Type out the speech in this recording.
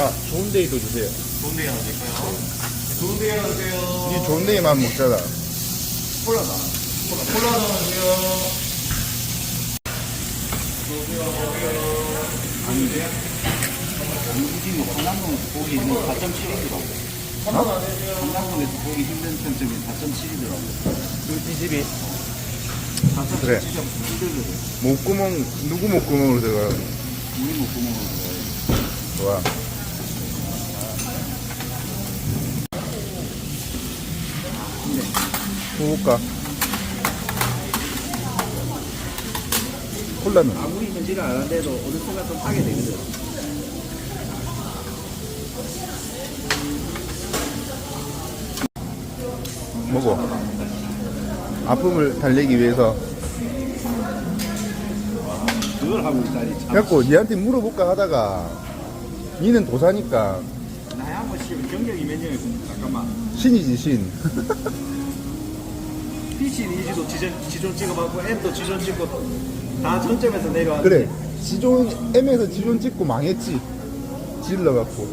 아, 좋은 데이도 주세요. 좋은 데이 하나 드릴까요? 좋은 데이 하나 주세요. 이 좋은 데이만 먹잖아. 콜라다. 콜라, 콜라 하나 주세요. 안구지는 한남동에서 보기 힘든 4.7이더라고. 한남동에서 보기 힘든 평점이 4.7이더라고. 이 집이 4.7 그래. 힘들거든. 목구멍, 누구 목구멍으로 들어가? 우리 목구멍으로 좋아. 먹을까? 콜라는? 아무리 현질을 안 한데도 어느 순간 좀 하게 되거든. 먹어. 아픔을 달래기 위해서. 그걸 하고 있다니 참. 그래갖고 니한테 물어볼까 하다가 니는 도사니까 나야 뭐 씨, 경력이 몇 년이고 잠깐만. 신이지 신. PC 이지도 지존, 지존 찍어봤고 M도 지존 찍고 다 전점에서 내려왔는데 그래. 지존 M에서 지존 찍고 망했지. 질러갖고.